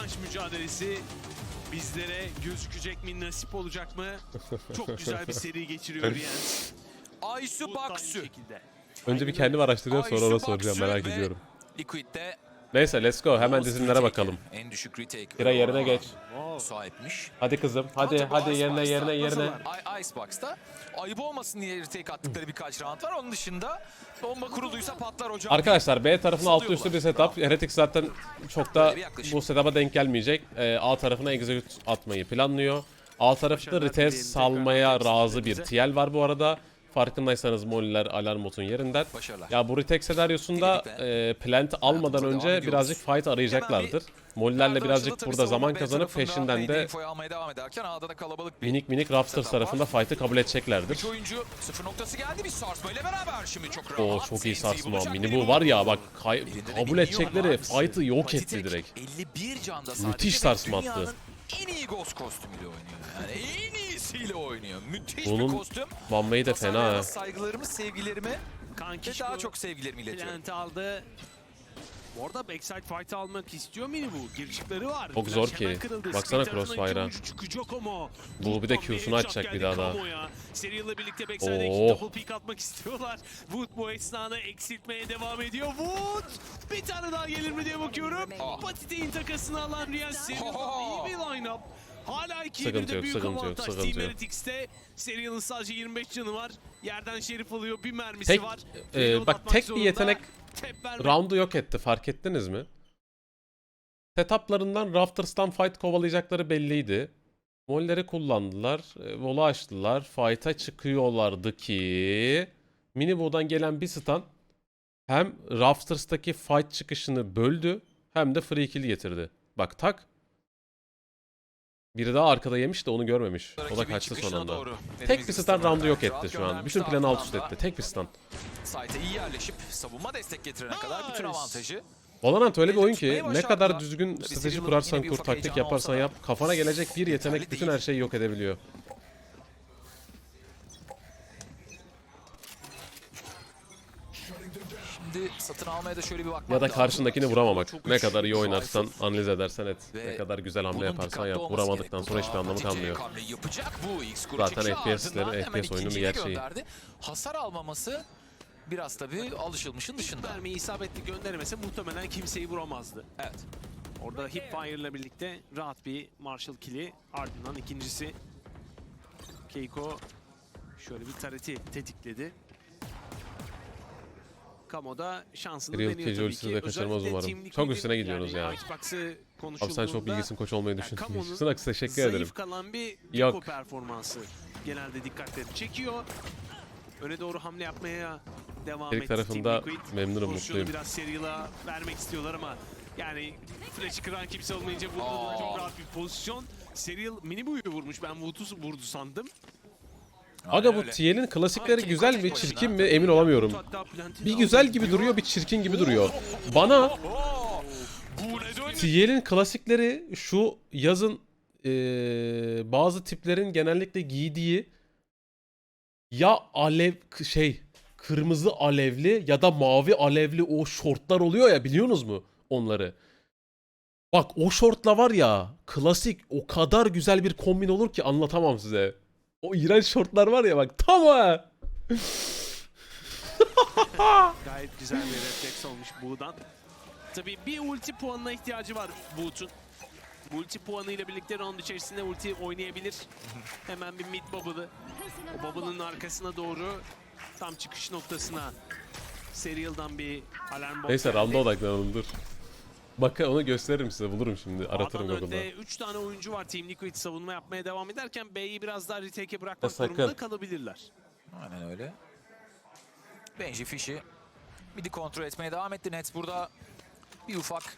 rövanş mücadelesi bizlere gözükecek mi, nasip olacak mı? Çok güzel bir seri geçiriyor. Aysu Wood da aynı Baksu. şekilde. Önce bir kendim araştıracağım sonra Aysu ona soracağım merak ediyorum. Liquid'de Neyse let's go hemen retake, bakalım. En düşük retake. Kira yerine geç. Sahipmiş. Hadi kızım hadi hadi yerine yerine yerine. Icebox'ta ayıp olmasın diye retake attıkları birkaç round var. Onun dışında bomba kuruluysa patlar hocam. Arkadaşlar B tarafına altı üstü bir setup. Heretic zaten çok da bu setup'a denk gelmeyecek. Ee, A tarafına execute atmayı planlıyor. A tarafta dileyelim salmaya razı bir. TL var bu arada. Farkındaysanız Molliler alarm botun yerinden. Başarılar. Ya bu retake senaryosunda e, plant almadan önce birazcık fight arayacaklardır. Mollilerle birazcık burada zaman kazanıp peşinden de minik minik Raptors tarafında fight'ı kabul edeceklerdir. Üç oyuncu sıfır noktası geldi bir sarsmayla beraber şimdi çok rahat. O çok iyi sarsma. Mini bu var ya bak kabul edecekleri fight'ı yok etti direkt. 51 canda sadece Müthiş sarsma attı. en iyi Ghost kostümüyle oynuyor. Yani en iyisiyle oynuyor. Müthiş Bunun bir kostüm. Way de fena ha. Saygılarımı, sevgilerimi ve Kanki daha çok sevgilerimi iletiyorum. Plant aldı. Bu arada backside fight almak istiyor mini bu. Girişikleri var. Çok zor ki. Baksana Crossfire'a. iki oyuncu çıkacak ama. Bu bir de Q'sunu açacak bir daha daha. Serial'la birlikte backside'e Oo. double pick atmak istiyorlar. Wood bu esnada eksiltmeye devam ediyor. Wood bir tane daha gelir mi diye bakıyorum. Ah. Patite'in takasını alan Riyan Serial'dan Oh. iyi bir line-up. Hala 2 Sıkıntı de yok, büyük sıkıntı yok, avantaj sıkıntı Team yok. Heretics'te. Serial'ın sadece 25 canı var. Yerden şerif alıyor. Bir mermisi Tek- var. e, bak tek bir zorunda. yetenek Tep vermek Round'u yok etti fark ettiniz mi? Setup'larından Rafters'tan fight kovalayacakları belliydi. Molleri kullandılar. e, Vola açtılar. Fight'a çıkıyorlardı ki Minibo'dan gelen bir stun hem Rafters'taki fight çıkışını böldü hem de free kill getirdi. Bak tak. Biri daha arkada yemiş de onu görmemiş. O da kaçtı son anda. Tek bir stun round'u yok etti şu an. Bütün planı alt üst etti. Tek bir stun. Site'e iyi yerleşip savunma destek getirene kadar bütün avantajı Valorant öyle bir oyun ki ne kadar düzgün strateji kurarsan kur, taktik yaparsan yap, kafana gelecek bir yetenek bütün her şeyi yok edebiliyor. Şimdi satın almaya da şöyle bir bakmak Ya da lazım. karşındakini vuramamak. Çok Ne kadar iyi oynarsan, analiz edersen et. Ve Ne kadar güzel hamle yaparsan yap. Vuramadıktan sonra hiçbir anlamı kalmıyor. Zaten FPS'lerin, FPS oyunun bir gerçeği. gönderdi. Hasar almaması biraz tabii alışılmışın dışında. mermiyi isabetli göndermese muhtemelen kimseyi vuramazdı. Evet. Orada Hipfire ile birlikte rahat bir Marshall kill'i ardından ikincisi Keiko şöyle bir tareti tetikledi. Kamo'da şansını Real deniyor tabii ki. de kaçırmaz umarım. Çok üstüne gidiyoruz yani ya. Icebox'ı Abi sen çok bilgisin koç olmayı yani düşünmüyorsun. Kamo'nun Sınak teşekkür zayıf ederim. kalan bir Yok. Performansı genelde dikkatleri çekiyor. Öne doğru hamle yapmaya devam Erik etti tarafında memnunum, mutluyum. biraz Serial'a vermek istiyorlar ama yani Flash'ı kıran kimse olmayınca Aa. çok rahat bir pozisyon. Serial Minibu'yu vurmuş. Ben Wood'u vurdu sandım. Aga bu. TL'in klasikleri güzel başına. çirkin mi emin olamıyorum. Bir güzel gibi duruyor, bir çirkin gibi duruyor. Bana? TL'in klasikleri şu yazın eee, bazı tiplerin genellikle giydiği ya alev şey kırmızı alevli ya da mavi alevli o şortlar oluyor ya biliyorsunuz mu onları? Bak o şortla var ya klasik o kadar güzel bir kombin olur ki anlatamam size. O iğrenç şortlar var ya bak tam o. Gayet güzel bir refleks olmuş Buğ'dan. Tabii bir ulti puanına ihtiyacı var Buğ'un. Bu ulti puanıyla birlikte round içerisinde ulti oynayabilir. Hemen bir mid bubble'ı. O bubble'ın arkasına doğru tam çıkış noktasına Serial'dan bir alarm bot Neyse geldi. round'a odaklanalım dur. Bak onu gösteririm size bulurum şimdi aratırım A'dan Google'da. önde 3 tane oyuncu var Team Liquid savunma yapmaya devam ederken B'yi biraz daha retake'e bırakmak sakın. durumunda kalabilirler. Aynen öyle. Benji Fish'i midi kontrol etmeye devam etti. Nets burada bir ufak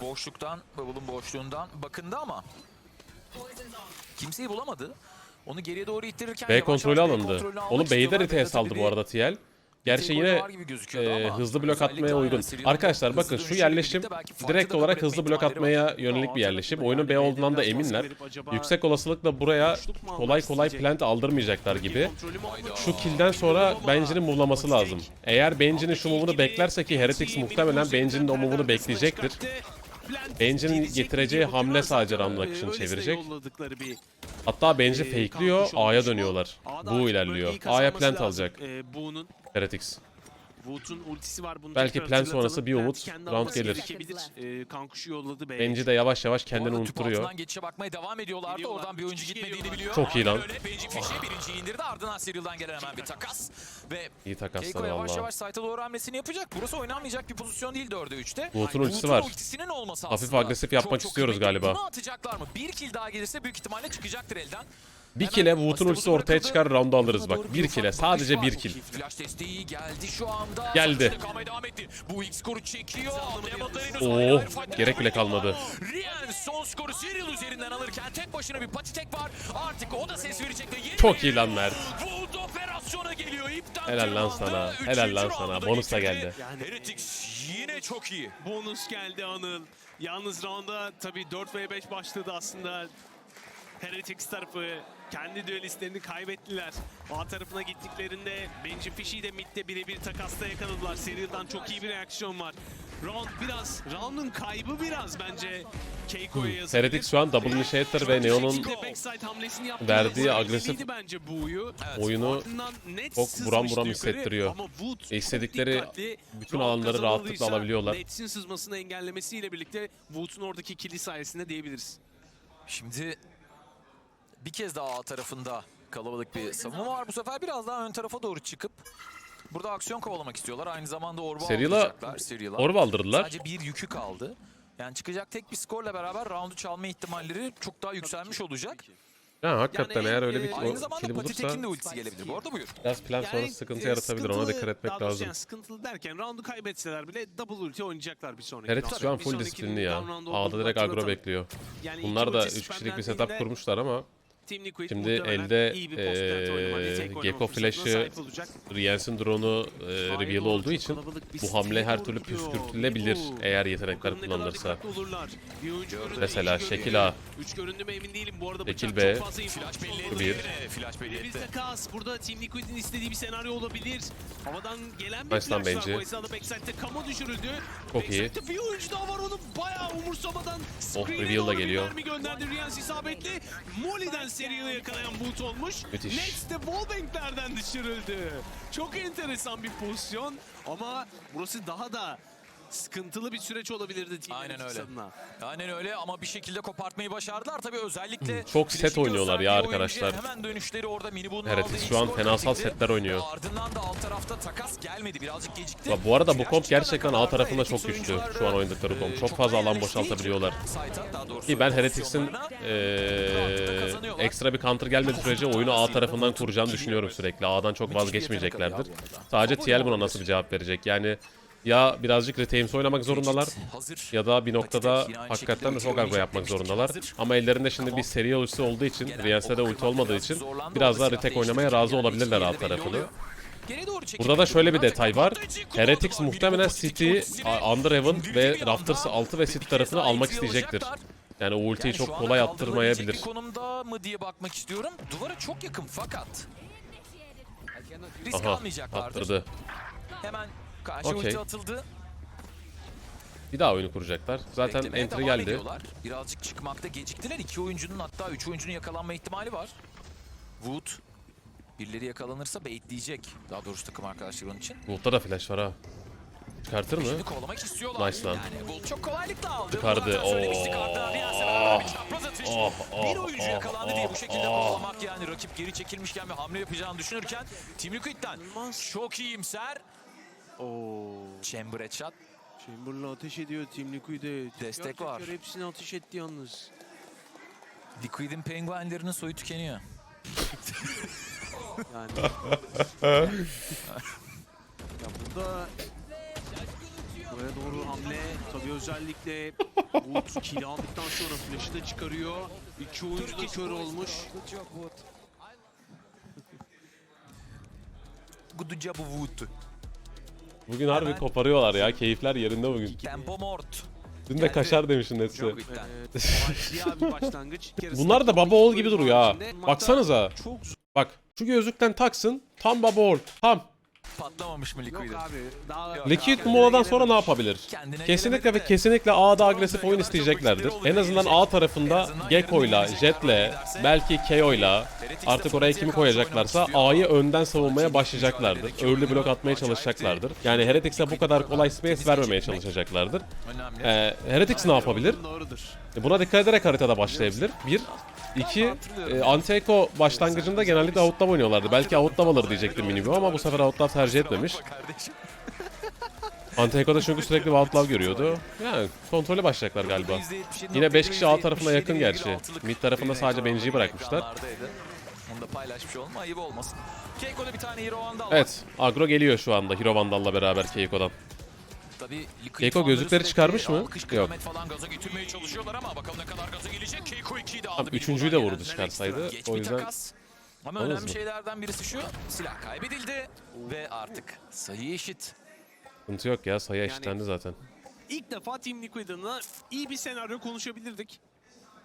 boşluktan, Bubble'ın boşluğundan bakındı ama kimseyi bulamadı. Onu geriye doğru ittirirken B yavaş kontrolü yavaş B alındı. kontrolünü almak Onu B'yi de istiyorlar. B'de retest aldı tabii bu arada TL. Gerçi yine e, hızlı blok atmaya uygun. Arkadaşlar bakın şu yerleşim direkt olarak hızlı blok atmaya yönelik bir yerleşim. Oyunun B olduğundan da eminler. Yüksek olasılıkla buraya kolay kolay plant aldırmayacaklar gibi. Şu kill'den sonra Benji'nin movelaması lazım. Eğer Benji'nin şu move'unu beklerse ki Heretics muhtemelen Benji'nin de o move'unu bekleyecektir. Benji'nin getireceği hamle sadece e, akışını çevirecek. Hatta Benji fakeliyor. A'ya dönüyorlar. Bu ilerliyor. A'ya plant alacak. Bu'nun Heretics. Wood'un ultisi var. Bunu Belki plan sonrası bir umut, round gelir. gerekebilir. E, Kankuş'u yolladı B'ye. Benji de yavaş yavaş kendini unutturuyor. geçişe bakmaya devam ediyorlardı. Oradan bir oyuncu gitmediğini biliyor. Çok iyi lan. Benji Fişi birinciyi indirdi. Ardından Cyril'dan gelen hemen bir takas. Ve İyi takaslar Keiko yavaş valla. yavaş site'a doğru hamlesini yapacak. Burası oynanmayacak bir pozisyon değil 4'e 3'te. Wood'un Ay, ultisi var. ultisinin olması Hafif agresif yapmak istiyoruz galiba. Bunu atacaklar mı? Bir kill daha gelirse büyük ihtimalle çıkacaktır elden. Bir kile asiste ultisi ortaya çıkar round'u alırız bak. Bir kile sadece bir kill. Geldi. Oo, gerek bile kalmadı. ediyor. Rian son skoru Cyril üzerinden alırken tek başına bir pati tek var. Artık o da ses verecek ve yeni Çok iyi lan Mert. Helal lan sana, helal lan sana. Bonus da geldi. Heretics yine çok iyi. Bonus geldi Anıl. Yalnız rounda tabii 4 v 5 başladı aslında. Heretics tarafı kendi düelistlerini kaybettiler. A tarafına gittiklerinde Benji Fishy'yi de midde birebir takasta yakaladılar. Serial'dan çok iyi bir reaksiyon var. Round biraz, round'un kaybı biraz bence Keiko'ya yazılır. Heretics şu an double initiator ve Neon'un verdiği Ve agresif oyunu çok buram buram hissettiriyor. Çok İstedikleri bütün alanları rahatlıkla alabiliyorlar. Nets'in sızmasını engellemesiyle birlikte Wood'un oradaki kili sayesinde diyebiliriz. Şimdi bir kez daha A tarafında kalabalık bir savunma var. Bu sefer biraz daha ön tarafa doğru çıkıp burada aksiyon kovalamak istiyorlar. Aynı zamanda Orb'u Serial'a- aldıracaklar. Serial'a. orb aldırdılar. Sadece bir yükü kaldı. Yani çıkacak tek bir skorla beraber roundu çalma ihtimalleri çok daha yükselmiş olacak. Ha, hakikaten Yani, eğer öyle bir e, o Aynı zamanda kili bulursa Patitek'in de ultisi gelebilir. Bu arada buyur. biraz plan sonrası sıkıntı e, yaratabilir. Ona dikkat etmek lazım. Yani sıkıntılı derken roundu kaybetseler bile double ulti oynayacaklar bir sonraki. Heretics şu an full disiplinli ya. olduğunu direkt agro bekliyor. Yani Bunlar da ulti 3 kişilik bir setup kurmuşlar ama Şimdi elde, oynama Gecko Flash'ı. Riens'in drone'u e, reveal olduğu için bu hamle her türlü püskürtülebilir Bu- eğer yetenekler kullanılırsa. Mesela Şekil. A. Bu Şekil bıçak B. çok fazla Flash infaz belli oldu. etti. Bir. Burada Team Liquid'in istediği bir senaryo olabilir. Havadan gelen bir flash var. Bu esnada backside'de Kamo düşürüldü. Çok iyi. Bir oyuncu daha var onu bayağı umursamadan screen'e reveal da geliyor. gönderdi. Riyans isabetli. Molly'den seriyi yakalayan boot olmuş. Müthiş. Nets de wallbang'lerden düşürüldü. Çok enteresan bir pozisyon ama burası daha da sıkıntılı bir süreç olabilirdi Team Aynen öyle. adına. Aynen öyle ama bir şekilde kopartmayı başardılar. Tabii özellikle Çok set oynuyorlar ya arkadaşlar. Hemen dönüşleri orada Minibun'un Heretics aldığı şu an fenasal setler oynuyor. Ve Ardından da alt tarafta takas gelmedi. Birazcık gecikti. Ya bu arada bu komp gerçekten kadar A da tarafında çok güçlü şu an oynadıkları komp. e, Çok fazla alan boşaltabiliyorlar. Ki ben Heretics'in eee, ekstra bir counter gelmediği sürece oyunu A tarafından kuracağını düşünüyorum sürekli. A'dan çok vazgeçmeyeceklerdir. Sadece TL buna nasıl bir cevap verecek? Yani ya birazcık retames oynamak zorundalar ya da bir noktada hakikaten oynayacak yapmak zorundalar. Ama ellerinde şimdi bir seri ultisi olduğu için, Gelen Riyans'te de o ulti olmadığı için biraz daha retake oynamaya razı olabilirler alt tarafını. Burada da şöyle bir detay var. Heretics muhtemelen City, Underhaven ve Raptors altı ve bir City tarafını almak isteyecektir. Yani o ultiyi çok kolay attırmayabilir. konumda mı diye bakmak istiyorum. Duvara çok yakın fakat risk Aha almayacaklardır. attırdı. Hemen karşı Okey. ulti atıldı. Bir daha oyunu kuracaklar. Zaten Beklemeye entry devam geldi. ediyorlar. Birazcık çıkmakta geciktiler. İki oyuncunun hatta üç oyuncunun yakalanma ihtimali var. Wood birileri yakalanırsa baitleyecek. Daha doğrusu takım arkadaşları onun için. Bulut'ta da flash var ha. Çıkartır mı? Şimdi kovalamak istiyorlar. Nice lan. Yani Wood çok kolaylıkla aldı. Çıkardı. Bunu zaten söylemiştik bir çapraz atış. Oh, oh, bir oyuncu oh, yakalandı diye bu oh, şekilde oh. kovalamak yani rakip geri çekilmişken bir hamle yapacağını düşünürken Team Liquid'den çok iyimser. Oo. Chamber headshot. Chamberlain ateş ediyor Team Liquid'e. Destek Teker var. Hepsini ateş etti yalnız. Liquid'in penguenlerinin soyu tükeniyor. Yani. ya burada buraya doğru hamle tabii özellikle Wood kill aldıktan sonra flash'ı da çıkarıyor. İki oyuncu da kör olmuş. Good job Wood. Bugün harbi Hemen- koparıyorlar ya. Keyifler yerinde bugün. Tempo mort. Dün de Geldi. kaşar bir başlangıç. İlk Bunlar da baba oğul gibi duruyor ha. içinde. Baksanıza. Çok Bak şu gözlükten taksın. Tam baba oğul. Tam. Patlamamış mı Yok Liquid'in? abi. Daha Yok Liquid moladan sonra ne yapabilir? Kendine Kesinlikle ve kesinlikle A'da agresif oyun isteyeceklerdir. En azından. A tarafında Gekko'yla, Jet'le, oynayacaklar belki KO'yla artık oraya kimi koyacaklarsa. A'yı önden savunmaya başlayacaklardır. Early oyunu atmaya çalışacaklardır. Yani Heretics'e bu kadar kolay space vermemeye çalışacaklardır. Önemli. Ee, Heretics ne yapabilir? Doğrudur. Buna dikkat ederek haritada başlayabilir. Bir. İki, e, Anti-Echo başlangıcında genellikle outlaw oynuyorlardı. Belki outlaw alır diyecektim Minigo ama bu sefer outlaw tercih etmemiş. Anti-Echo'da çünkü sürekli outlaw görüyordu. Yani kontrole başlayacaklar galiba. Yine 5 kişi A tarafına yakın gerçi. Mid tarafında sadece Benji'yi bırakmışlar. Ekranlardaydı. Onu da paylaşmış olma ayıp olmasın. Keiko'da bir tane Hero Vandal var. Evet, agro geliyor şu anda Hero Vandal'la beraber Keiko'dan. Tabii Keiko gözlükleri çıkarmış mı? Yok. falan gaza getirmeye çalışıyorlar ama bakalım ne kadar gaza gelecek. Keiko 2'yi de aldı. Abi Bir üçüncüyü de vurdu çıkarsaydı. Geç O yüzden. Ama önemli mı? şeylerden birisi şu. Silah kaybedildi ve artık sayı eşit. sıkıntı yok ya sayı eşitlendi zaten. İlk defa Team Liquid adına iyi bir senaryo konuşabilirdik.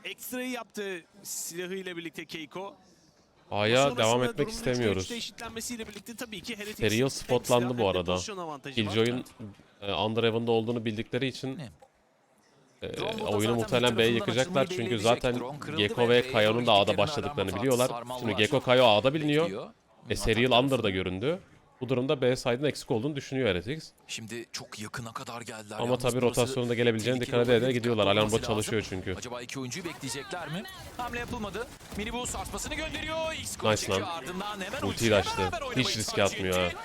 Ekstrayı yaptı silahıyla birlikte Keiko. A'ya devam etmek istemiyoruz. eşitlenmesiyle birlikte tabii ki Heretics Serial spotlandı bu arada. var. Killjoy'un e, Underhaven'da olduğunu bildikleri için e, oyunu muhtemelen B'ye yıkacaklar çünkü zaten Gekko ve Kayo'nun da A'da başladıklarını biliyorlar. Şimdi var. Gekko Kayo A'da biliniyor. E, Serial Under'da göründü. Bu durumda B side'ın eksik olduğunu düşünüyor Heretics. Şimdi çok yakına kadar geldiler. Ama tabii gelebileceğine tehlikeli dikkat ede ede olabilir. gidiyorlar. Alarm bot çalışıyor çünkü. Acaba iki oyuncuyu bekleyecekler mi? Hamle yapılmadı. Mini bu sarsmasını gönderiyor. X Nice lan. Ardından hemen Ultiyi de açtı. Hiç riske atmıyor etti.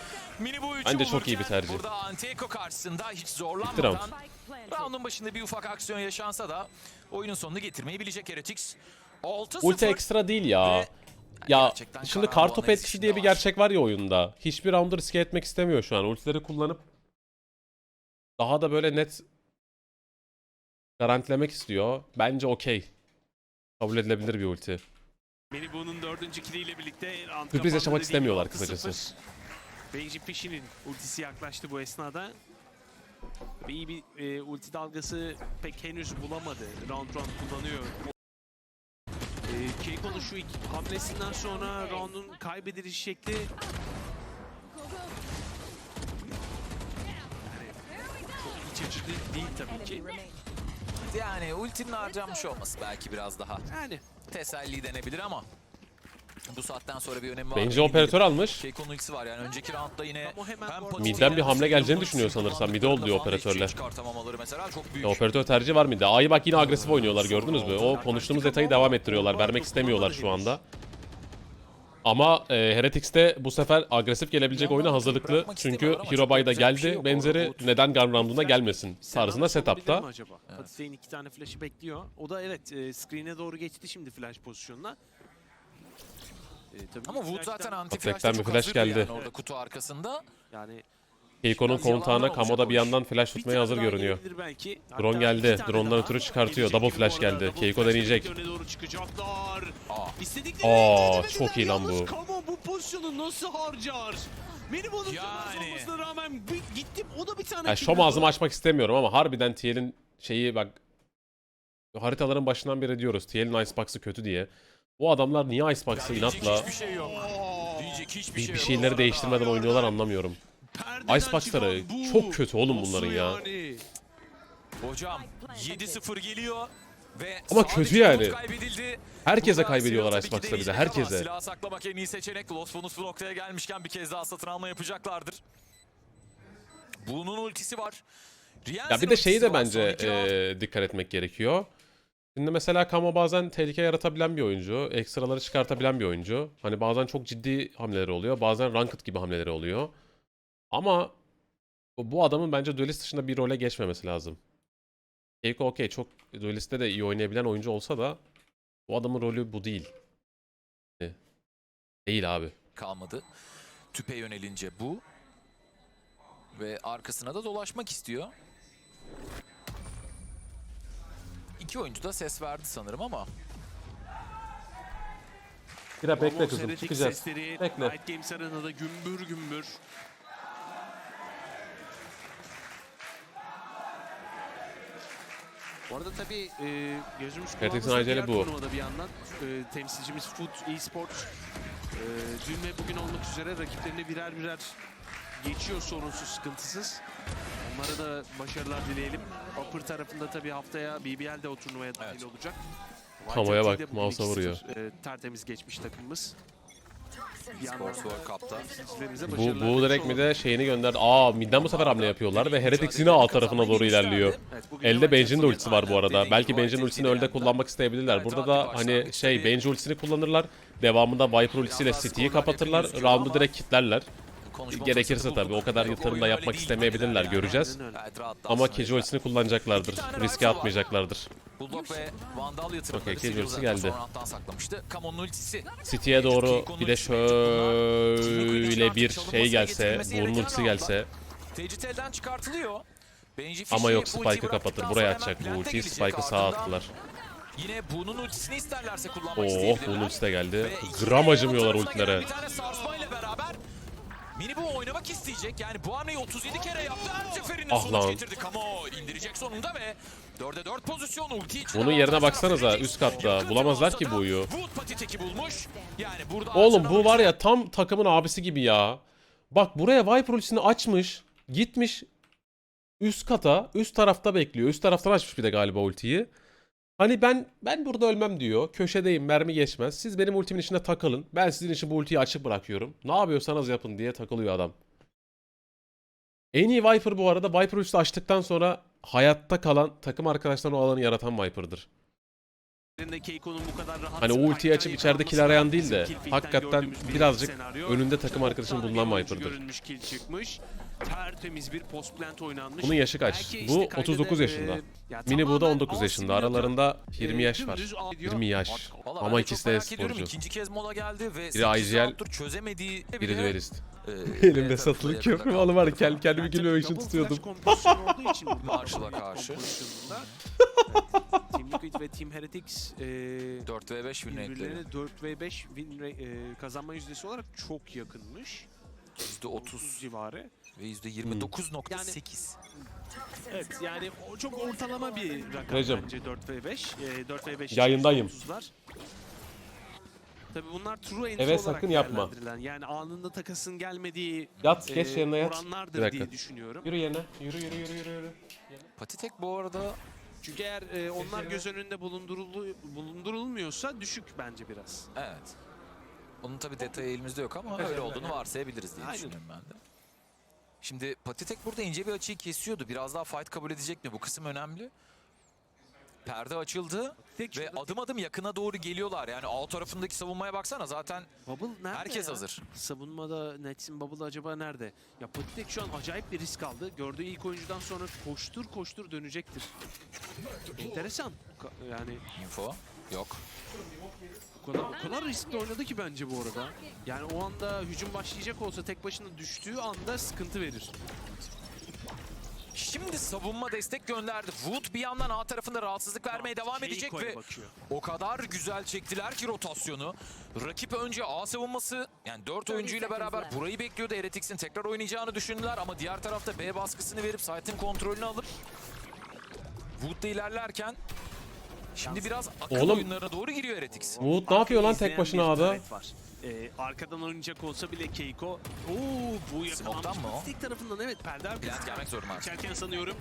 Mini Bence çok iyi bir tercih. Burada Antieko karşısında hiç zorlanmadan round. roundun başında bir ufak aksiyon yaşansa da oyunun sonunu getirmeyi bilecek Heretics. 6-0. Ulti ekstra değil ya. Ve Ya gerçekten şimdi Boğaz etkisi diye bir gerçek var ya oyunda. Hiçbir roundu riske etmek istemiyor şu an. Ultileri kullanıp daha da böyle net garantilemek istiyor. Bence okey. Kabul edilebilir bir ulti. Menibu'nun dördüncü kiliyle birlikte Sürpriz yaşamak istemiyorlar kısacası. Benji Fish'in ultisi yaklaştı bu esnada. Ve iyi bir e, ulti dalgası pek henüz bulamadı. Round round kullanıyor. E, Keiko'nun şu iki hamlesinden sonra round'un kaybediliş şekli çok iç açıcı değil tabii ki. Yani ultinin harcanmış olması belki biraz daha Yani teselli denebilir ama bu saatten sonra bir önemi var. Benji operatör almış. Keiko'nun ultisi var yani önceki roundda yine hem Mid'den bir hamle geleceğini düşünüyor sanırsam. Mid kullandıklarında oluyor falan hiçbir şey operatörle. çıkartamamaları mesela çok büyük. Ya, operatör tercihi var mıydı? A'yı bak yine agresif oynuyorlar gördünüz mü? O konuştuğumuz detayı devam ettiriyorlar. Vermek istemiyorlar şu anda. Ama e, Heretics'te bu sefer agresif gelebilecek oyuna hazırlıklı. Çünkü Hero Bay da geldi. Benzeri neden Gun Round'una gelmesin tarzında setup'ta. Patise'nin iki tane flash'ı bekliyor. O da evet e, screen'e doğru geçti şimdi flash pozisyonuna. E, tabii Ama Wood zaten anti flash'ta bir çok flash hazırdı geldi. yani orada kutu arkasında. Yani Keiko'nun Biraz yalanlar olacak Kamo'da bir yandan flash tutmaya hazır görünüyor. Drone geldi. Drone'dan ötürü çıkartıyor. Double flash geldi. Keiko deneyecek. öne doğru çıkacaklar. Aa, Aa, çok iyi lan bu. Kamo bu pozisyonu nasıl harcar? Minibon'un Yani. yani. olmasına rağmen bir gittim o da bir tane Ya şom ağzımı açmak istemiyorum ama harbiden TL'in şeyi bak haritaların başından beri diyoruz TL'in Icebox'ı kötü diye. Bu adamlar niye Icebox'ı inatla hiçbir şey yok. Diyecek hiçbir bir, şey bir yok. şeyleri değiştirmeden oynuyorlar anlamıyorum. Icebox'ları çok kötü oğlum bunların ya. Hocam 7-0 geliyor ve Ama kötü yani. Herkese kaybediyorlar Icebox'ta bir ama herkese. Silah saklamak en iyi seçenek. Los Bonus bu noktaya gelmişken bir kez daha satın alma yapacaklardır. Bunun ultisi var. Ya bir de şeyi de bence e, dikkat etmek gerekiyor. Şimdi mesela Kamo bazen tehlike yaratabilen bir oyuncu, ekstraları çıkartabilen bir oyuncu. Hani bazen çok ciddi hamleleri oluyor, bazen ranked gibi hamleleri oluyor. Ama bu adamın bence duelist dışında bir role geçmemesi lazım. Keiko okey çok dueliste de iyi oynayabilen oyuncu olsa da bu adamın rolü bu değil. E, Değil abi. kalmadı. Tüpe yönelince bu. Ve arkasına da dolaşmak istiyor. İki oyuncu da ses verdi sanırım ama Kira bekle kızım çıkacağız. Sesleri Bekle. Night Games Arena'da gümbür gümbür. Bu arada tabii e, gözümüz kulağımızda diğer bu. turnuvada bir yandan e, temsilcimiz Foot Esports e, dün ve bugün olmak üzere rakiplerini birer birer geçiyor sorunsuz, sıkıntısız. Onlara da başarılar dileyelim. Upper tarafında tabii haftaya BBL de o turnuvaya dahil Evet. olacak. Kamoya bak, mouse'a 2-0, vuruyor. e, tertemiz geçmiş takımımız. Bu, bu direkt mi de şeyini gönderdi. Aa midden bu sefer hamle yapıyorlar ve Heretics yine A tarafına doğru ilerliyor. Elde de Benji'nin de ultisi var bu arada. Belki Benji'nin ultisini önde kullanmak isteyebilirler. Burada da hani şey Benji ultisini kullanırlar. Devamında Viper ultisiyle City'yi kapatırlar. Round'u direkt kitlerler. Gerekirse tabii o kadar Yok, yatırım da oyun yapmak istemeyebilirler. Göreceğiz. Ama ultisini kullanacaklardır. Riske atmayacaklardır. Okey, zaten geldi. City'ye doğru bir de şöyle bir şey gelse, Burun ultisi gelse. Tecrit elden çıkartılıyor. Benji Ama yok Spike'ı kapatır. Buraya atacak bu ultiyi. Spike'ı sağa attılar. Yine bunun ultisini isterlerse kullanmak Oh isteyebilirler. bunun ultisi de geldi. Gram acımıyorlar ultilere. Bir tane sarsmayla beraber Mini bu oynamak isteyecek. Yani bu hamleyi 37 kere yaptı. Her seferinde Ah sonuç lan. getirdi. Kamo indirecek sonunda ve 4'e 4 pozisyon ulti için. Bunun yerine baksanıza, üst katta. Bulamazlar ki bu uyu. Bulmuş. Yani burada Oğlum bu var ya tam takımın abisi gibi ya. Bak buraya Viper ultisini açmış. Gitmiş üst kata. Üst tarafta bekliyor. Üst taraftan açmış bir de galiba ultiyi. Hani ben ben burada ölmem diyor. Köşedeyim mermi geçmez. Siz benim ultimin içine takılın. Ben sizin için bu ultiyi açık bırakıyorum. Ne yapıyorsanız yapın diye takılıyor adam. En iyi Viper bu arada Viper ultisi açtıktan sonra hayatta kalan takım arkadaşlarına o alanı yaratan Viper'dır. Hani o ultiyi açıp içeride kill arayan değil de hakikaten birazcık önünde takım arkadaşın Çok bulunan Viper'dır. Tertemiz bir post plant oynanmış. Bunun yaşı kaç? Belki Bu işte kayda 39 da, yaşında. e, ya Mini bu da tamamen 19 alt yaşında. Aralarında e, 20 yaş var. dümdüz al- 20 yaş. Vallahi Ama de ikisi de sporcu. İkinci kez mola geldi ve Biri 8 IGL, çözemediği Biri duelist. e, Elimde B satılı tarafıyla köprü malı var. kaldı. Kend, kendimi Yani gülmemek için tutuyordum. Marshall'a karşı. Team Liquid ve Team Heretics e, 4 ve 5 win rate'leri. birbirlerine 4 ve 5 win e, kazanma yüzdesi olarak çok yakınmış. %30 civarı. Ve %29.8. Evet yani o çok ortalama bir rakam Recep. bence 4 ve 5. E, 4 ve 5 Yayındayım. Tabii bunlar true entry Evet, olarak sakın yapma. değerlendirilen, Yani anında takasın gelmediği Yat e, geç yerine yat. oranlardır dakika. diye düşünüyorum. Yürü yerine. Yürü yürü yürü yürü. yürü. Patitek bu arada Çünkü eğer e, onlar göz önünde bulundurulu, bulundurulmuyorsa düşük bence biraz. evet. Onun tabi detayı elimizde yok ama öyle olduğunu varsayabiliriz diye Aynen. düşünüyorum ben de. Şimdi Patitek burada ince bir açıyı kesiyordu. Biraz daha fight kabul edecek mi? Bu kısım önemli. Perde açıldı Tek ve şurada adım adım yakına doğru geliyorlar. Yani A tarafındaki savunmaya baksana zaten Bubble nerede herkes ya? hazır. Savunmada Nets'in Bubble acaba nerede? Ya Patitek şu an acayip bir risk aldı. Gördüğü ilk oyuncudan sonra koştur koştur dönecektir. Enteresan. Ka- Yani Info yok. o kadar, o kadar riskli oynadı ki bence bu arada. Yani o anda hücum başlayacak olsa tek başına düştüğü anda sıkıntı verir. Şimdi savunma destek gönderdi. Wood bir yandan A tarafında rahatsızlık vermeye devam edecek ve bakıyor. o kadar güzel çektiler ki rotasyonu. Rakip önce A savunması yani 4 oyuncuyla beraber burayı bekliyordu. Heretics'in tekrar oynayacağını düşündüler ama diğer tarafta B baskısını verip site'in kontrolünü alıp Wood da ilerlerken şimdi biraz akıl Oğlum. oyunlarına doğru giriyor Heretics. Wood ne yapıyor lan tek başına var. Ee, arkadan oynayacak olsa bile Keiko. Oo bu yakalanmış. Smoke'tan mı o? Patrick tarafından evet perde arkası. Plant gelmek zorunda. Geçerken sanıyorum.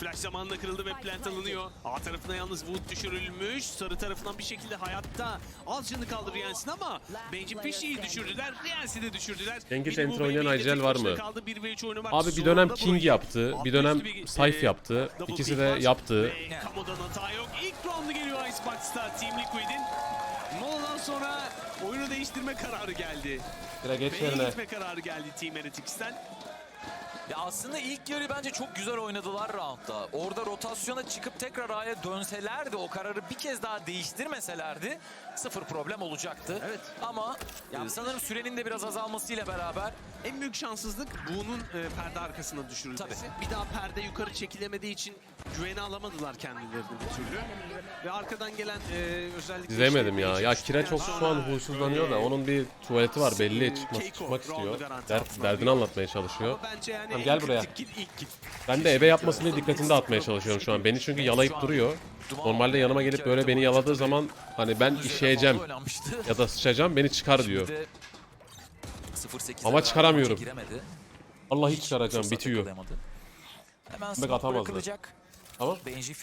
Flash zamanında kırıldı ve plant alınıyor. A tarafına yalnız Wood düşürülmüş. Sarı tarafından bir şekilde hayatta az canı kaldı Riyans'ın ama Benji Fishy'yi düşürdüler. Riyans'ı da düşürdüler. Bu Enter oynayan tek var mı? Kaldı. 1 ve 3 oynamak Abi bir dönem. King yaptı. Bir dönem Sayf e, yaptı. İkisi de yaptı. Kamo'dan hata yok. İlk roundu geliyor Icebox'ta Team Liquid'in. Moladan sonra oyunu değiştirme kararı geldi. Sıra geç yerine. kararı geldi Team Heretics'ten. Ya aslında ilk yarı bence çok güzel oynadılar roundda. Orada rotasyona çıkıp tekrar A'ya dönselerdi, o kararı bir kez daha değiştirmeselerdi sıfır problem olacaktı. Evet. Ama ya sanırım sürenin de biraz azalmasıyla beraber En büyük şanssızlık bunun e, perde arkasına düşürülmesi. Tabii. Bir daha perde yukarı çekilemediği için güveni alamadılar kendilerini bir türlü. Ve arkadan gelen e, özellikle... İzlemedim işte ya. Ya Kire çok şu an huysuzlanıyor da e, onun bir tuvaleti var belli. Çıkması, Keiko çıkmak istiyor. round'u garanti Der, altına derdini anlatmaya çalışıyor. Yani Tamam, gel buraya. Ben de eve yapmasını dikkatini dağıtmaya çalışıyorum şu an. Beni çünkü yalayıp duruyor. Normalde yanıma gelip böyle beni yaladığı zaman hani ben işeyeceğim ya da sıçacağım beni çıkar diyor. Şimdi 0-8'e Ama çıkaramıyorum. hiç çıkaracağım bitiyor. Hemen smoke atamazdı. Tamam. Benji.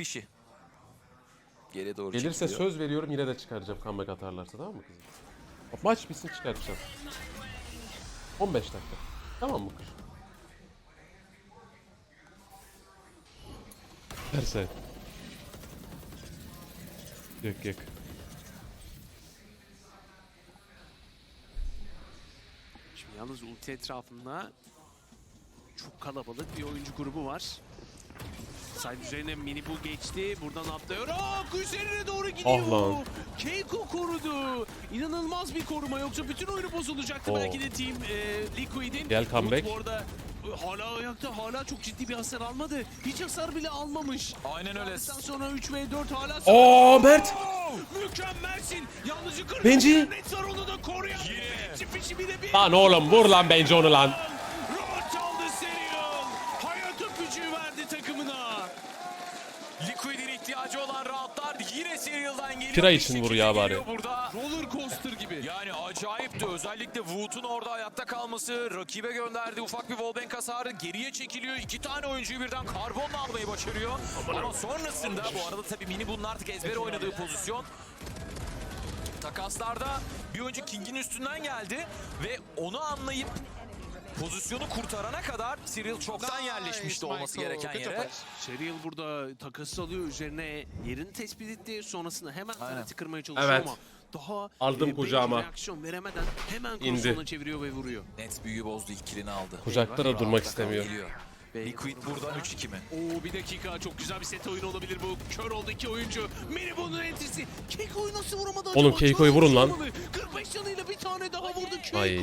Geriye doğru Gelirse çekiliyor. söz veriyorum yine de çıkaracağım comeback atarlarsa tamam mı kızım? Maç bitsin çıkartacağım. 15 dakika. Tamam mı kız? Derse. Yok yok. Şimdi yalnız ulti etrafında çok kalabalık bir oyuncu grubu var. Side üzerine mini bu geçti. Buradan atlıyor. Aa, üzerine doğru gidiyor. Ah lan. Keiko korudu. İnanılmaz bir koruma. Yoksa bütün oyunu bozulacaktı. Oo. Belki de Team e, Liquid'in. Gel comeback. Bu arada e, hala ayakta. Hala çok ciddi bir hasar almadı. Hiç hasar bile almamış. Aynen öyle. Ondan sonra 3 ve 4 hala Aa Mert! Oo, Mükemmelsin. Yalnızca 40 Benji! net var onu da koruyan. Bir. Lan oğlum vur lan bence onu lan. Rot aldı Serial. Hayat öpücüğü verdi takımına. Liquid'in ihtiyacı olan roundlar yine Serial'dan geliyor. Kira için vur ya bari. Burada. Roller coaster gibi. Yani acayipti. Özellikle Wood'un orada hayatta kalması, rakibe gönderdiği ufak bir wallbang hasarı geriye çekiliyor. İki tane oyuncuyu birden karbonla almayı başarıyor. Ama sonrasında bu arada tabii mini bunun artık ezbere oynadığı pozisyon. Takaslarda bir oyuncu King'in üstünden geldi ve onu anlayıp pozisyonu kurtarana kadar Cyril çoktan yerleşmişti olması gereken yere. Serial burada takası alıyor. Üzerine yerini tespit etti. Sonrasında hemen kanatı kırmaya çalışıyor Evet. ama daha Aldım e, kucağıma. reaksiyon veremeden hemen İndi. çeviriyor ve vuruyor. Net büyüyü bozdu ilk kilini aldı. Kucakta da durmak istemiyor. geliyor. Liquid buradan 3-2 mi? Oo bir dakika çok güzel bir set oyunu olabilir bu. Kör oldu iki oyuncu. Minibon'un entrisi. Keiko'yu nasıl vuramadı acaba? Oğlum Keiko'yu vurun lan. vurmalı. 45 yanıyla bir tane daha vurdu Keiko. Ay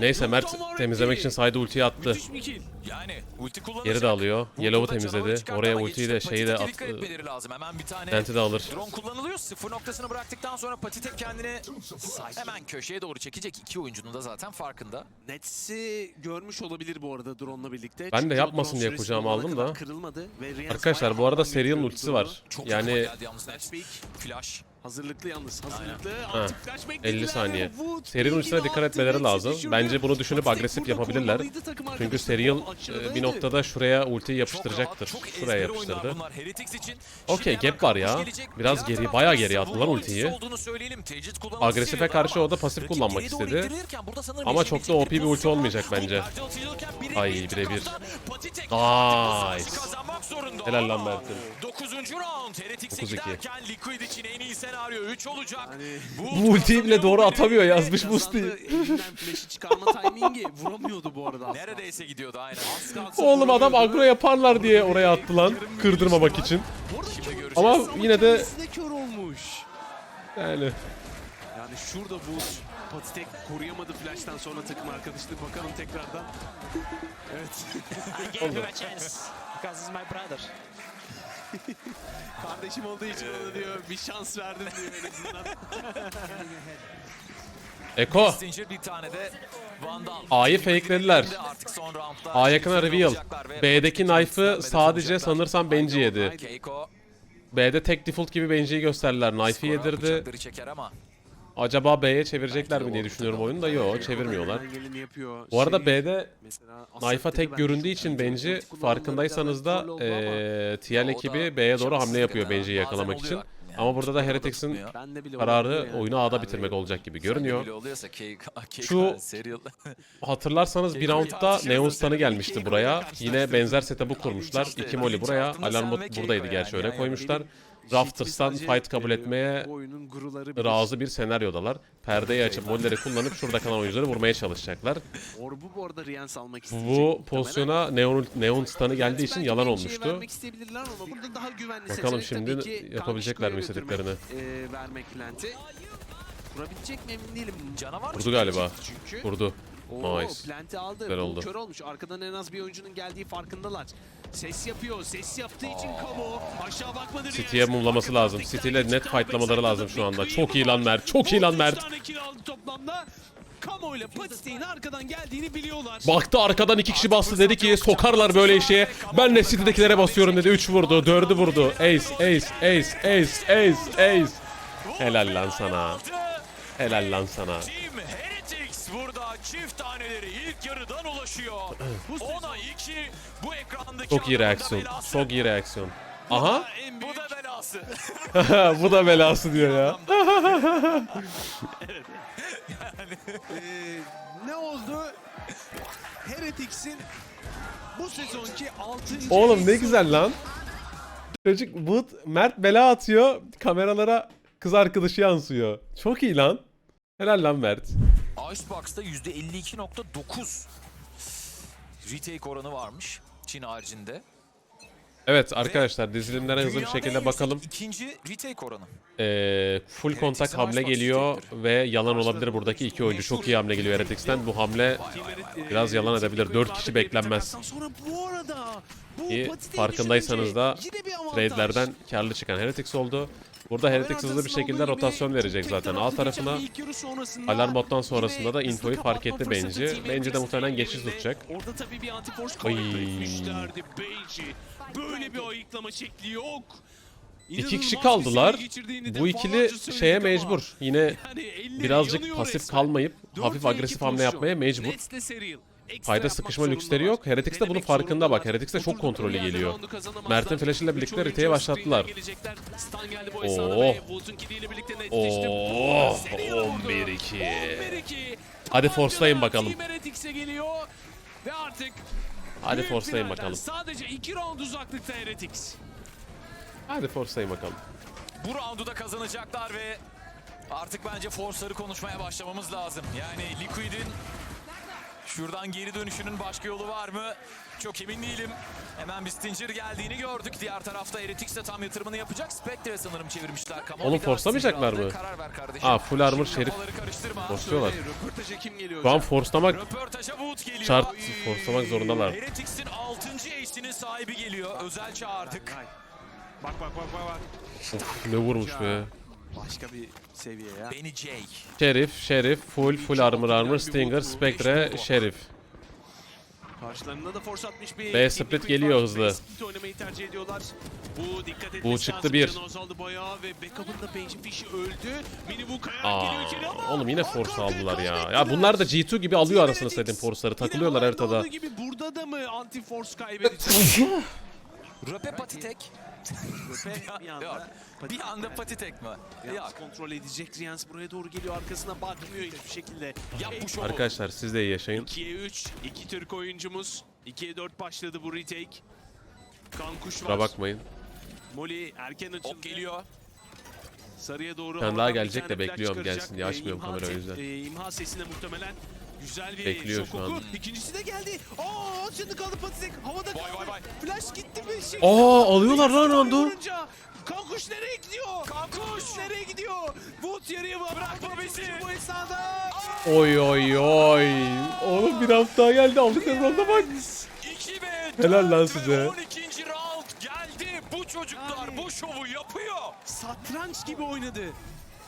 neyse Mert temizlemek için saydı ultiyi attı. Yani ulti kullanacak. Geri de alıyor. Yellow'u temizledi. Oraya ultiyi de şeyi de attı. Lenti de alır. drone kullanılıyor. Sıfır noktasını bıraktıktan sonra Patitek kendini hemen köşeye doğru çekecek. İki oyuncunun da zaten farkında. Nets'i görmüş olabilir bu arada drone'la birlikte. Ben de yapmasın diye kucağıma aldım da. Arkadaşlar bu arada Serial'ın ultisi var. Çok Yani Hazırlıklı yalnız. Hazırlıklı. Artık flash 50 beklediler. saniye. Ultisine bilgini dikkat etmeleri lazım. Bence bunu düşünüp agresif yapabilirler. Çünkü. Serial e, bir noktada şuraya ultiyi yapıştıracaktır. Şuraya yapıştırdı. Heretics. Okey, gap var ya. Biraz geri- bayağı geri attılar ultiyi. Agresife karşı o da pasif kullanmak istedi. Ama çok da OP bir ulti olmayacak bence. Ay, birebir. Nice. Helal lan Ama Mert'im. 9. round Heretics'e 9-2. giderken Liquid için en iyi senaryo 3 olacak. Yani- Bu ultiyi bile doğru atamıyor yazmış. Musti. Elinden flash'ı çıkarma timingi vuramıyordu bu arada. Neredeyse gidiyordu aynen. Oğlum adam agro yaparlar diye oraya attı lan. Kırdırmamak için. Bu. Ama yine de kör olmuş. yani Yani şurada bu Patitek koruyamadı flash'tan sonra takım arkadaşını bakalım tekrardan. evet. I gave him a chance because he's my brother. Kardeşim olduğu için ona diyor bir şans verdim diyor en azından. Eko Stinger bir tane de Vandal. A'yı fakelediler. Artık son roundda A yakına reveal. B'deki knife'ı sadece sanırsam Benji yedi. Keiko B'de tek default gibi Benji'yi gösterdiler. Knife'ı yedirdi. bıçakları çeker ama Acaba B'ye çevirecekler mi diye düşünüyorum oyunu da yok çevirmiyorlar. Geleni yapıyor. Bu arada Şey, B'de Knife'a tek göründüğü için ulti Benji farkındaysanız da eee TL ekibi B'ye doğru hamle yapıyor ya. Benji'yi yakalamak için. Ama burada da Heretics'in kararı oyunu A'da bitirmek olacak gibi görünüyor. Şu-. Hatırlarsanız bir roundda Neon Stan'ı gelmişti buraya. Yine benzer setup'ı kurmuşlar. İki moli buraya. Alarmut buradaydı gerçi öyle koymuşlar. Rafters'tan fight kabul etmeye razı bir senaryodalar. Perdeyi açıp molleri kullanıp şurada kalan oyuncuları vurmaya çalışacaklar. Orbu bu arada Riens almak isteyecek. Bu pozisyona Neon, Neon Stan'ı geldiği için yalan olmuştu. Bakalım şimdi yapabilecekler mi istediklerini. e. Kurabilecek mi emin değilim. Canavar Vurdu galiba. Çünkü. Vurdu. Oo, Nice. planti aldı. Güzel oldu. kör olmuş. Arkadan en az bir oyuncunun geldiği farkındalar. Ses yapıyor. Ses yaptığı için Kamo aşağı bakmadı. City'ye mumlaması lazım. City ile net fightlamaları lazım şu anda. Çok iyi lan. Mert. Çok iyi lan 13 Mert. toplamda. Kamo ile Patiste'nin arkadan geldiğini biliyorlar. Baktı arkadan iki kişi bastı dedi ki sokarlar böyle işe. Ben de City'dekilere basıyorum dedi. 3 vurdu, 4'ü vurdu. Ace, ace, ace, ace, ace, ace. Helal lan sana. Helal lan sana. Çift taneleri ilk yarıdan ulaşıyor. Ona iki bu ekrandaki Çok iyi reaksiyon. Çok iyi reaksiyon. Aha. Bu da belası. bu da belası diyor ya. Ee, ne oldu? Heretics'in bu sezonki 6. Oğlum ne güzel lan. Çocuk Wood Mert bela atıyor. Kameralara kız arkadaşı yansıyor. Çok iyi lan. Helal lan Mert. Icebox'ta %52.9 retake oranı varmış Çin haricinde. Evet arkadaşlar dizilimlere hızlı bir şekilde bakalım. ikinci retake oranı. Ee, full kontak hamle geliyor ve yalan olabilir buradaki iki oyuncu. Çok iyi hamle geliyor Heretics'ten. Bu hamle Biraz yalan edebilir. Dört kişi beklenmez. Sonra bu arada bu İyi, farkındaysanız da trade'lerden karlı çıkan Heretics oldu. Burada Heretics hızlı bir şekilde rotasyon verecek zaten. A tarafına alarm bottan sonrasında da infoyu fark etti Benji. Benji de muhtemelen geçiş tutacak. Orada tabii bir anti-force Ay. kaybetmişlerdi Benji. Böyle bir ayıklama şekli yok. İki kişi kaldılar. Bu ikili şeye mecbur. Yine birazcık pasif kalmayıp hafif agresif hamle yapmaya mecbur. Yapmak sıkışma lüksleri yok. Heretics de bunun farkında bak. Heretics de çok yerden geliyor. Mert'in flash ile birlikte retake başlattılar. Oo. Oo, Serial vurdu. 11-2. 11-2. Hadi forcelayın bakalım. Ve artık Hadi forcelayın bakalım. Sadece 2 round uzaklıkta Heretics. Hadi forcelayın bakalım. Bu roundu da kazanacaklar ve artık bence Force'ları konuşmaya başlamamız lazım. Yani Liquid'in şuradan geri dönüşünün başka yolu var mı? Çok emin değilim. Hemen bir Stinger geldiğini gördük. Diğer tarafta Heretics de tam yatırımını yapacak. Spectre sanırım çevirmişler. Kamo Oğlum Stinger mı? Karar ver kardeşim. Aa full armor şerif. geliyor Şu an geliyor. şart. Forcelamak zorundalar. Heretics'in 6. ace'inin sahibi geliyor. Özel çağırdık. Bak bak bak. bak. Of, ne vurmuş be. Başka bir seviye ya. Benny J. Şerif, Şerif, full, full armor, armor, Stinger, Spectre, Şerif. Karşılarında da force atmış bir B split geliyor var. hızlı. B split oynamayı tercih ediyorlar. Bu dikkat etmesi Bu çıktı bir. Azaldı bayağı ve backup'ın da Benji Fish'i öldü. Mini bu kayarak Aa, geliyor içeri ama oğlum yine force aldılar ya. Ya bunlar da G2 gibi alıyor Team arasını satayım force'ları. Takılıyorlar haritada. gibi burada da mı anti force kaybedecek? Röpe Patitek. bir anda, Yok. Bir anda Patitek mi? Yalnız Yok. kontrol edecek. Rians buraya doğru geliyor. Arkasına bakmıyor hiçbir şekilde. Yap bu şovu. Arkadaşlar siz de iyi yaşayın. 2'ye 3. 2 Türk oyuncumuz. 2'ye 4 başladı bu retake. Kankuş var. Kusura bakmayın. Molly erken açıldı. Ok geliyor. Sarıya doğru. Havadan daha bir gelecek de tane flash bekliyorum çıkaracak. gelsin diye Ee, açmıyorum imha kamerayı o yüzden. e, imha sesine muhtemelen güzel bir Bekliyor şok şu an. oku. İkincisi de geldi. Aa şimdi kaldı Patisek. Havada Vay, kaldı. vay, vay. Flash gitti mi? Şey, Aa, alıyorlar lan. Vurunca Kankuş nereye gidiyor? Kankuş nereye gidiyor? Wood yarıya bırakma bizi. Bu esnada. Oy oy oy. Oğlum bir daha geldi. Aldıkları rounda bak. 2 ve Helal lan 4 ve size. 12. round geldi. Bu çocuklar Abi. bu şovu yapıyor. Satranç gibi oynadı.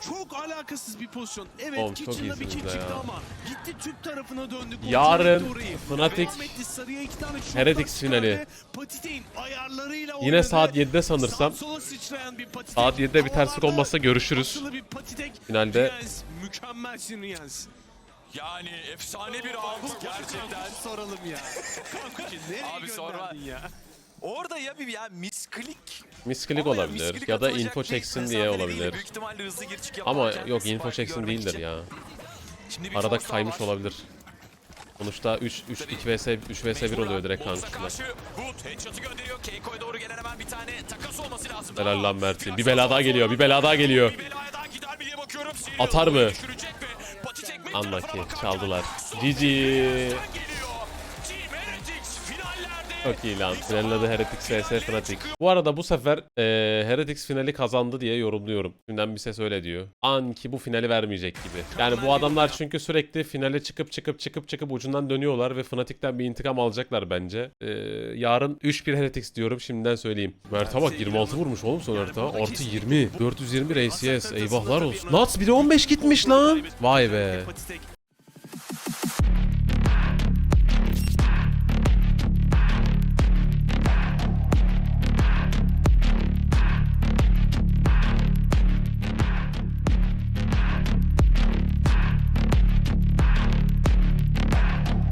Çok alakasız bir pozisyon. Evet Oğlum, çok Kitchen'da bir iyisiniz be çıktı ya. ama gitti Türk tarafına döndü. kontrol Yarın etti orayı. Fnatic Devam etti, sarıya iki tane şutlar Heretics çıkardı. finali. Patitein ayarlarıyla Yine oynadı. saat 7'de sanırsam. Sağ sola sıçrayan bir. Saat 7'de bir terslik Havalarda olmazsa görüşürüz. bir. Finalde Riyaz, mükemmelsin Riyaz. Yani efsane bir round gerçekten. soralım ya. Kankucu nereye Abi sonra- gönderdin ya? Orada ya bir ya misklik. misklik Ama olabilir misklik ya da atılacak info bir çeksin diye değil. olabilir. Büyük ihtimalle hızlı gir çık Ama yaparken yok info çeksin görmek değildir için. ya. Şimdi bir Arada force daha kaymış var. olabilir. Sonuçta 3 3 2 vs 3 vs 1 oluyor direkt Wolves'a kankuşlar. karşı Wood headshot'ı gönderiyor. Keiko'ya doğru gelen hemen bir tane takas olması lazım. Helal lan Mert'in. Bir bela daha geliyor, bir bela daha geliyor. Bir belaya daha gider mi diye bakıyorum. Serial Atar mı? düşürecek ve tarafına Unlucky. bakarken Çaldılar. GG. Çok iyi lan. Finalin adı Heretics vs Fnatic. Bu arada bu sefer e, Heretics finali kazandı diye yorumluyorum. Şimdiden bir ses öyle diyor. An ki bu finali vermeyecek gibi. Yani bu adamlar çünkü sürekli finale çıkıp çıkıp çıkıp çıkıp ucundan dönüyorlar ve Fnatic'ten bir intikam alacaklar bence. E, yarın 3-1 Heretics diyorum şimdiden söyleyeyim. Mert'e bak 26 vurmuş oğlum son harita. Artı 20. 421 ACS. Eyvahlar olsun. Nats bir de 15 gitmiş lan. Vay be.